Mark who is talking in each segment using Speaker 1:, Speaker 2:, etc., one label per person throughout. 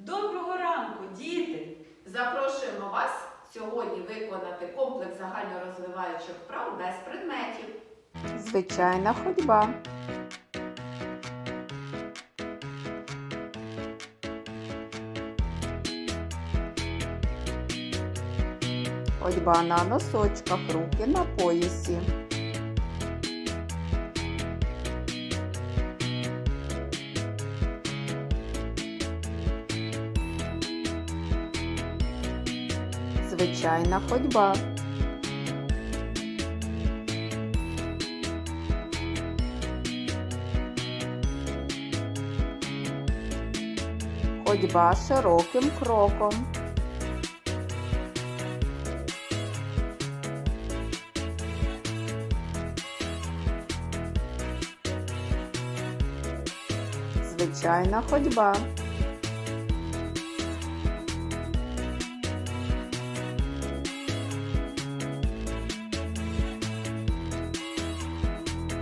Speaker 1: Доброго ранку, діти!
Speaker 2: Запрошуємо вас сьогодні виконати комплекс загальнорозвиваючих вправ без предметів.
Speaker 3: Звичайна ходьба. Ходьба на носочках, руки на поясі. Звичайна ходьба. Ходьба широким кроком. Звичайна ходьба.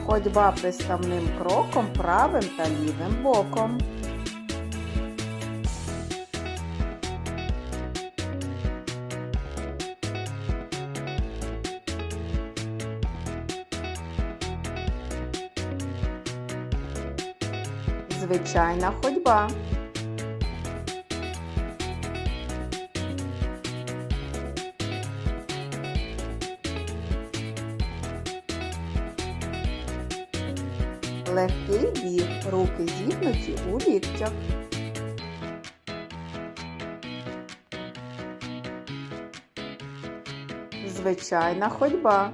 Speaker 3: Ходьба приставним кроком правим та лівим боком. Звичайна ходьба. Легкий біг, руки зігнуті у ліктях. Звичайна ходьба.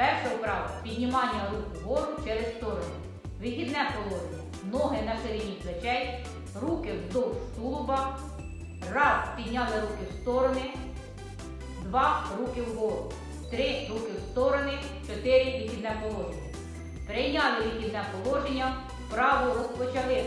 Speaker 4: Перша вправа піднімання рук вгору через сторону. Вихідне положення. Ноги на ширині плечей, руки вздовж тулуба. Раз, підняли руки в сторони. Два, руки вгору. Три, руки в сторони. Чотири, вихідне положення. Прийняли вихідне положення. Вправу розпочали.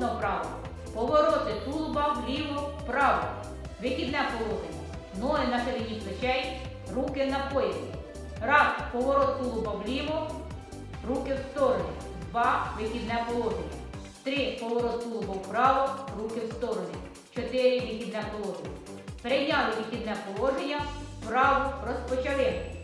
Speaker 4: Наступна вправа. Повороти тулуба вліво, вправо. Вихідне положення. Ноги на ширині плечей, руки на поясі. Раз. Поворот тулуба вліво, руки в сторони. Два. Вихідне положення. Три. Поворот тулуба вправо, руки в сторони. Чотири. Вихідне положення. Прийняли вихідне положення. Вправо розпочали.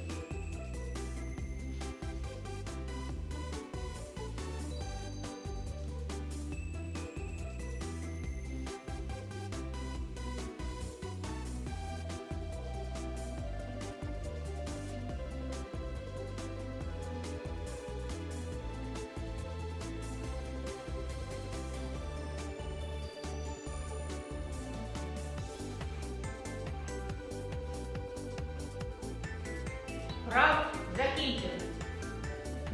Speaker 4: Вправ закінчили.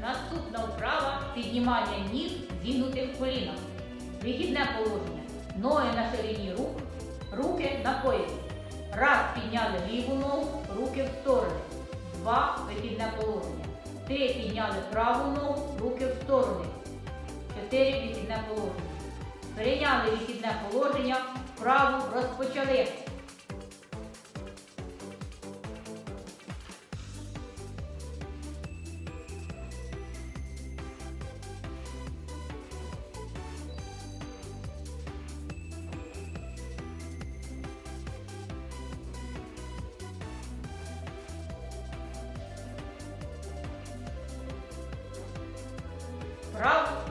Speaker 4: Наступна вправа піднімання ніг зігнутих в колінах. Вихідне положення. Ноги на ширині рук, руки на поясі. Раз підняли ліву ногу, руки в сторони. Два вихідне положення. Три підняли праву ногу, руки в сторони. Чотири вихідне положення. Прийняли вихідне положення, вправу розпочали.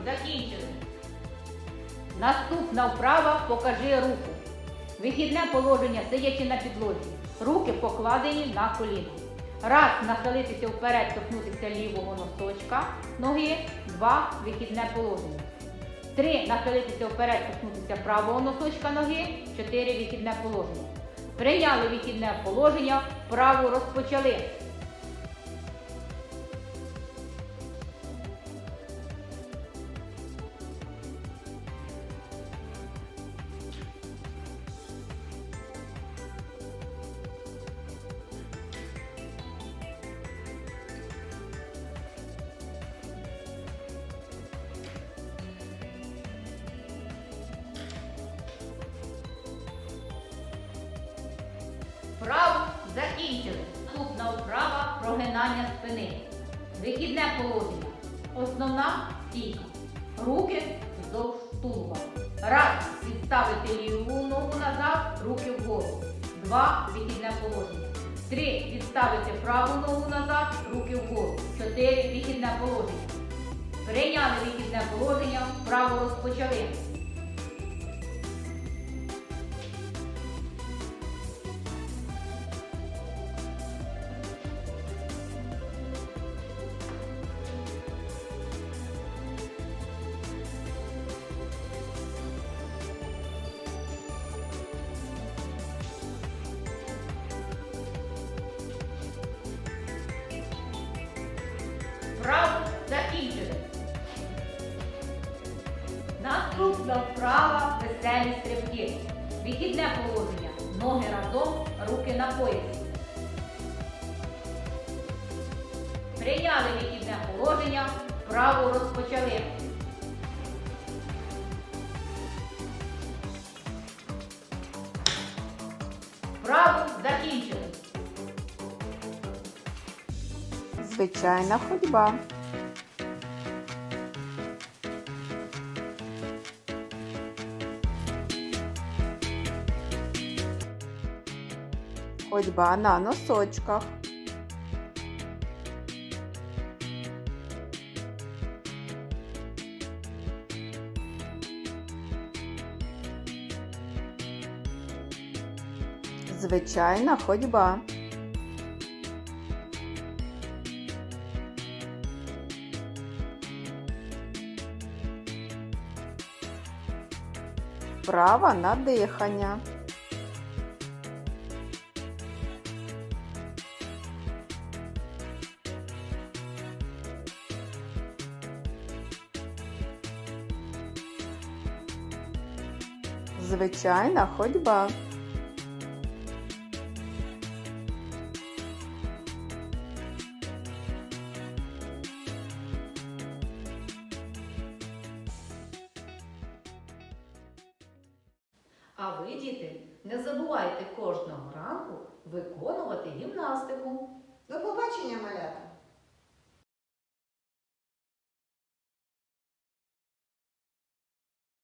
Speaker 4: Закінчили. Наступна вправа покажи руку. Вихідне положення сидячи на підлозі. Руки покладені на коліно. Раз нахилитися вперед, торкнутися лівого носочка ноги. Два вихідне положення. Три нахилитися вперед, торкнутися правого носочка ноги. Чотири вихідне положення. Прийняли вихідне положення, вправу розпочали. Вправа спини. Вихідне положення. Основна стійка. Руки вздовж тулуба. Раз. Відставити ліву ногу назад, руки вгору. Два. Вихідне положення. Три. Відставити праву ногу назад, руки вгору. Чотири. Вихідне положення. Прийняли вихідне положення, вправо розпочали. Вправу закінчили. Наступна вправа веселі стрибки. Вихідне положення. Ноги разом, руки на пояс. Прийняли вихідне положення, вправу розпочали. Вправу закінчили.
Speaker 3: Звичайна ходьба. Ходьба на носочках. Звичайна ходьба. Вправа на дихання. Звичайна ходьба.
Speaker 2: А ви, діти, не забувайте кожного ранку виконувати гімнастику.
Speaker 5: До побачення, малята!